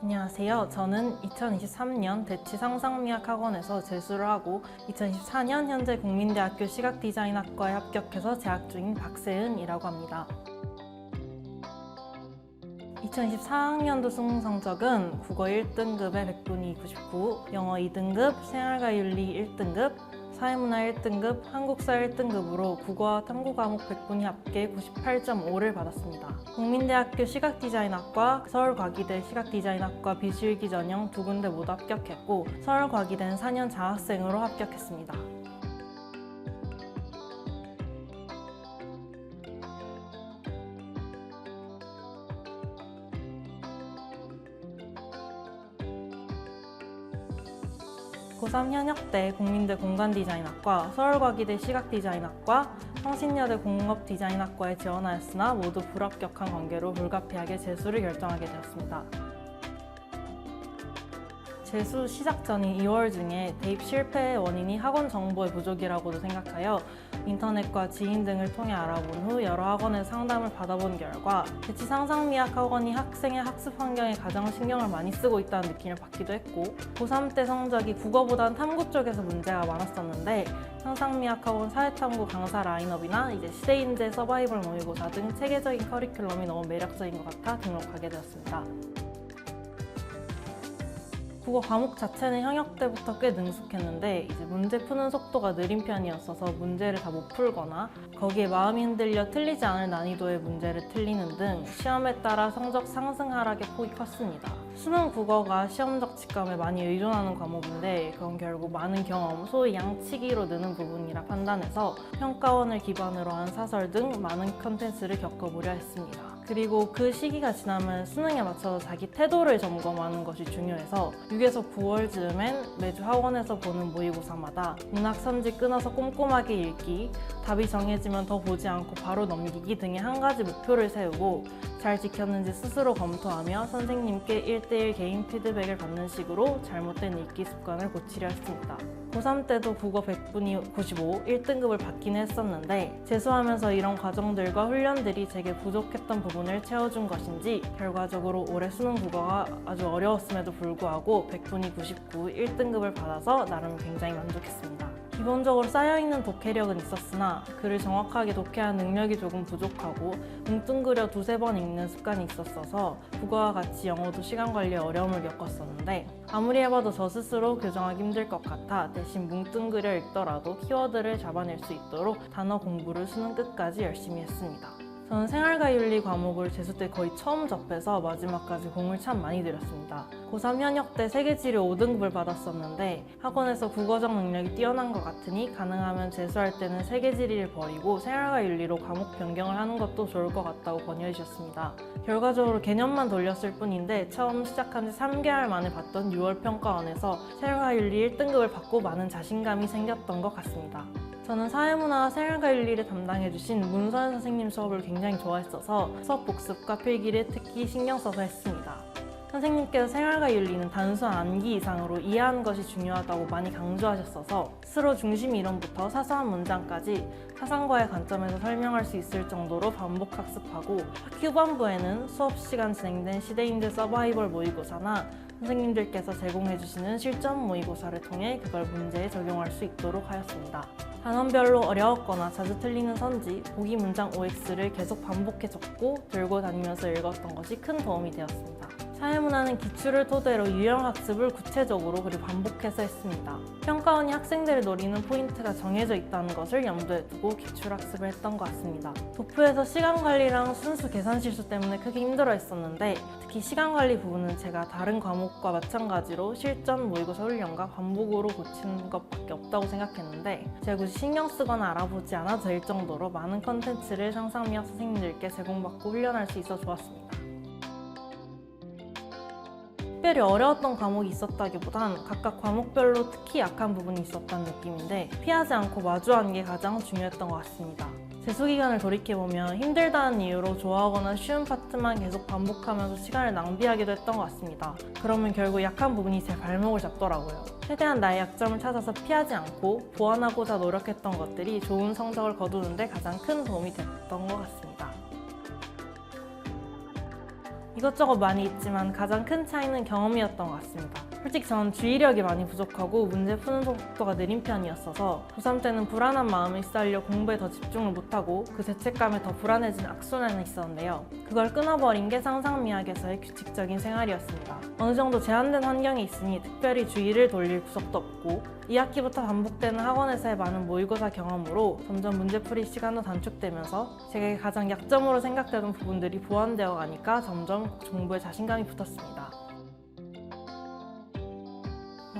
안녕하세요. 저는 2023년 대치 상상미학학원에서 재수를 하고 2024년 현재 국민대학교 시각디자인학과에 합격해서 재학 중인 박세은이라고 합니다. 2024학년도 수능 성적은 국어 1등급에 백분위 99, 영어 2등급, 생활과 윤리 1등급, 사회문화 1등급, 한국사 1등급으로 국어와 탐구 과목 100분위 합계 98.5를 받았습니다. 국민대학교 시각디자인학과, 서울과기대 시각디자인학과 비실기 전형 두 군데 모두 합격했고 서울과기대는 4년 장학생으로 합격했습니다. 고3 현역 때 국민대 공간디자인학과, 서울과기대 시각디자인학과, 성신여대 공업디자인학과에 지원하였으나 모두 불합격한 관계로 불가피하게 재수를 결정하게 되었습니다. 재수 시작 전인 2월 중에 대입 실패의 원인이 학원 정보의 부족이라고도 생각하여 인터넷과 지인 등을 통해 알아본 후 여러 학원에 상담을 받아본 결과 대치 상상미학 학원이 학생의 학습 환경에 가장 신경을 많이 쓰고 있다는 느낌을 받기도 했고 고3 때 성적이 국어보단 탐구 쪽에서 문제가 많았었는데 상상미학 학원 사회탐구 강사 라인업이나 이제 시대인재 서바이벌 모의고사 등 체계적인 커리큘럼이 너무 매력적인 것 같아 등록하게 되었습니다. 국어 과목 자체는 현역 때부터 꽤 능숙했는데 이제 문제 푸는 속도가 느린 편이었어서 문제를 다 못 풀거나 거기에 마음이 흔들려 틀리지 않을 난이도의 문제를 틀리는 등 시험에 따라 성적 상승 하락의 폭이 컸습니다. 수능 국어가 시험적 직감에 많이 의존하는 과목인데 그건 결국 많은 경험, 소위 양치기로 느는 부분이라 판단해서 평가원을 기반으로 한 사설 등 많은 컨텐츠를 겪어보려 했습니다. 그리고 그 시기가 지나면 수능에 맞춰서 자기 태도를 점검하는 것이 중요해서 6에서 9월 즈음엔 매주 학원에서 보는 모의고사마다 문학 선지 끊어서 꼼꼼하게 읽기, 답이 정해지면 더 보지 않고 바로 넘기기 등의 한 가지 목표를 세우고 잘 지켰는지 스스로 검토하며 선생님께 1대1 개인 피드백을 받는 식으로 잘못된 읽기 습관을 고치려 했습니다. 고3 때도 국어 100분이 95, 1등급을 받긴 했었는데 재수하면서 이런 과정들과 훈련들이 제게 부족했던 부분 을 채워준 것인지 결과적으로 올해 수능 국어가 아주 어려웠음에도 불구하고 100분이 99, 1등급을 받아서 나름 굉장히 만족했습니다. 기본적으로 쌓여있는 독해력은 있었으나 글을 정확하게 독해하는 능력이 조금 부족하고 뭉뚱그려 두세 번 읽는 습관이 있었어서 국어와 같이 영어도 시간 관리에 어려움을 겪었었는데 아무리 해봐도 저 스스로 교정하기 힘들 것 같아 대신 뭉뚱그려 읽더라도 키워드를 잡아낼 수 있도록 단어 공부를 수능 끝까지 열심히 했습니다. 저는 생활과 윤리 과목을 재수 때 거의 처음 접해서 마지막까지 공을 참 많이 들였습니다. 고3 현역 때 세계지리 5등급을 받았었는데 학원에서 국어적 능력이 뛰어난 것 같으니 가능하면 재수할 때는 세계지리를 버리고 생활과 윤리로 과목 변경을 하는 것도 좋을 것 같다고 권유해 주셨습니다. 결과적으로 개념만 돌렸을 뿐인데 처음 시작한 지 3개월 만에 봤던 6월 평가원에서 생활과 윤리 1등급을 받고 많은 자신감이 생겼던 것 같습니다. 저는 사회문화와 생활과 윤리를 담당해주신 문서연 선생님 수업을 굉장히 좋아했어서 수업 복습과 필기를 특히 신경 써서 했습니다. 선생님께서 생활과 윤리는 단순한 암기 이상으로 이해하는 것이 중요하다고 많이 강조하셨어서 스스로 중심 이론부터 사소한 문장까지 사상과의 관점에서 설명할 수 있을 정도로 반복 학습하고 학기 후반부에는 수업 시간 진행된 시대인재 서바이벌 모의고사나 선생님들께서 제공해주시는 실전 모의고사를 통해 그걸 문제에 적용할 수 있도록 하였습니다. 단원별로 어려웠거나 자주 틀리는 선지, 보기 문장 OX를 계속 반복해 적고 들고 다니면서 읽었던 것이 큰 도움이 되었습니다. 사회문화는 기출을 토대로 유형 학습을 구체적으로 그리고 반복해서 했습니다. 평가원이 학생들을 노리는 포인트가 정해져 있다는 것을 염두에 두고 기출 학습을 했던 것 같습니다. 도표에서 시간 관리랑 순수 계산 실수 때문에 크게 힘들어 했었는데 특히 시간 관리 부분은 제가 다른 과목과 마찬가지로 실전 모의고사 훈련과 반복으로 고치는 것밖에 없다고 생각했는데 제가 굳이 신경 쓰거나 알아보지 않아도 될 정도로 많은 컨텐츠를 상상미학 선생님들께 제공받고 훈련할 수 있어 좋았습니다. 특별히 어려웠던 과목이 있었다기보단 각각 과목별로 특히 약한 부분이 있었다는 느낌인데 피하지 않고 마주하는 게 가장 중요했던 것 같습니다. 재수 기간을 돌이켜보면 힘들다는 이유로 좋아하거나 쉬운 파트만 계속 반복하면서 시간을 낭비하기도 했던 것 같습니다. 그러면 결국 약한 부분이 제 발목을 잡더라고요. 최대한 나의 약점을 찾아서 피하지 않고 보완하고자 노력했던 것들이 좋은 성적을 거두는데 가장 큰 도움이 됐던 것 같습니다. 이것저것 많이 있지만 가장 큰 차이는 경험이었던 것 같습니다. 솔직히 전 주의력이 많이 부족하고 문제 푸는 속도가 느린 편이었어서 고3 때는 불안한 마음을 쌓으려 공부에 더 집중을 못하고 그 죄책감에 더 불안해진 악순환이 있었는데요. 그걸 끊어버린 게 상상미학에서의 규칙적인 생활이었습니다. 어느 정도 제한된 환경에 있으니 특별히 주의를 돌릴 구석도 없고 2학기부터 반복되는 학원에서의 많은 모의고사 경험으로 점점 문제풀이 시간도 단축되면서 제게 가장 약점으로 생각되던 부분들이 보완되어 가니까 점점 정보에 자신감이 붙었습니다.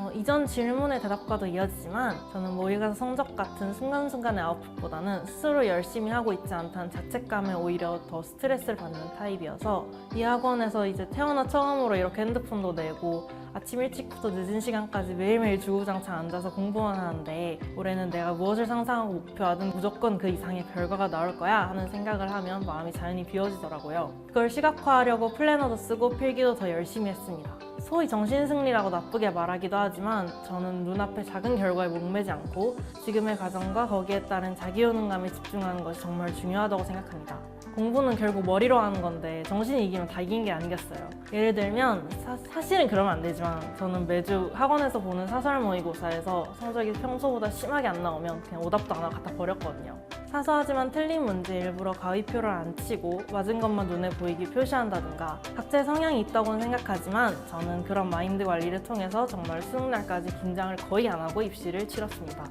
어, 이전 질문의 대답과도 이어지지만 저는 모의고사 성적 같은 순간순간의 아웃풋보다는 스스로 열심히 하고 있지 않다는 자책감에 오히려 더 스트레스를 받는 타입이어서 이 학원에서 이제 태어나 처음으로 이렇게 핸드폰도 내고 아침 일찍부터 늦은 시간까지 매일매일 주구장창 앉아서 공부만 하는데 올해는 내가 무엇을 상상하고 목표하든 무조건 그 이상의 결과가 나올 거야 하는 생각을 하면 마음이 자연히 비워지더라고요. 그걸 시각화하려고 플래너도 쓰고 필기도 더 열심히 했습니다. 소위 정신승리라고 나쁘게 말하기도 하지만 저는 눈앞의 작은 결과에 목매지 않고 지금의 과정과 거기에 따른 자기 효능감에 집중하는 것이 정말 중요하다고 생각합니다. 공부는 결국 머리로 하는 건데 정신이 이기면 다 이긴 게 아니겠어요. 예를 들면 사, 실은 그러면 안 되지만 저는 매주 학원에서 보는 사설 모의고사에서 성적이 평소보다 심하게 안 나오면 그냥 오답도 안 하고 갖다 버렸거든요. 사소하지만 틀린 문제 일부러 가위표를 안 치고 맞은 것만 눈에 보이게 표시한다든가 각자의 성향이 있다고는 생각하지만 저는 그런 마인드 관리를 통해서 정말 수능날까지 긴장을 거의 안 하고 입시를 치렀습니다.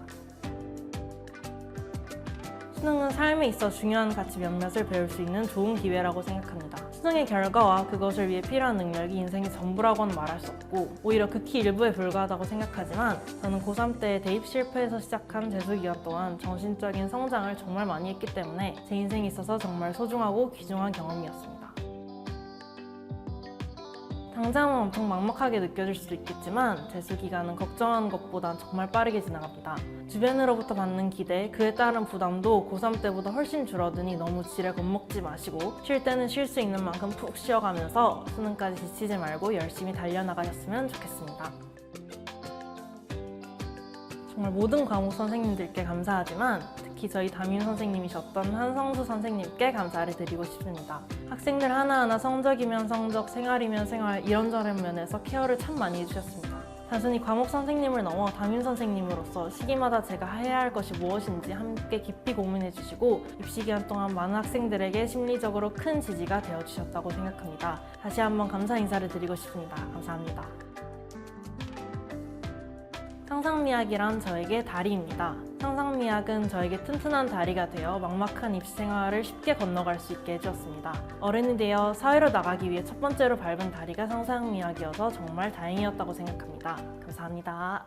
수능은 삶에 있어 중요한 가치 몇몇을 배울 수 있는 좋은 기회라고 생각합니다. 수능의 결과와 그것을 위해 필요한 능력이 인생의 전부라고는 말할 수 없고 오히려 극히 일부에 불과하다고 생각하지만 저는 고3 때 대입 실패에서 시작한 재수 기간 동안 정신적인 성장을 정말 많이 했기 때문에 제 인생에 있어서 정말 소중하고 귀중한 경험이었습니다. 당장은 엄청 막막하게 느껴질 수도 있겠지만 재수 기간은 걱정하는 것보단 정말 빠르게 지나갑니다. 주변으로부터 받는 기대, 그에 따른 부담도 고3 때보다 훨씬 줄어드니 너무 지레 겁먹지 마시고 쉴 때는 쉴 수 있는 만큼 푹 쉬어가면서 수능까지 지치지 말고 열심히 달려나가셨으면 좋겠습니다. 정말 모든 과목 선생님들께 감사하지만 특히 저희 담임 선생님이셨던 한성수 선생님께 감사를 드리고 싶습니다. 학생들 하나하나 성적이면 성적, 생활이면 생활 이런저런 면에서 케어를 참 많이 해주셨습니다. 단순히 과목 선생님을 넘어 담임 선생님으로서 시기마다 제가 해야 할 것이 무엇인지 함께 깊이 고민해 주시고 입시 기간 동안 많은 학생들에게 심리적으로 큰 지지가 되어 주셨다고 생각합니다. 다시 한번 감사 인사를 드리고 싶습니다. 감사합니다. 상상미학이란 저에게 다리입니다. 상상미학은 저에게 튼튼한 다리가 되어 막막한 입시 생활을 쉽게 건너갈 수 있게 해주었습니다. 어른이 되어 사회로 나가기 위해 첫 번째로 밟은 다리가 상상미학이어서 정말 다행이었다고 생각합니다. 감사합니다.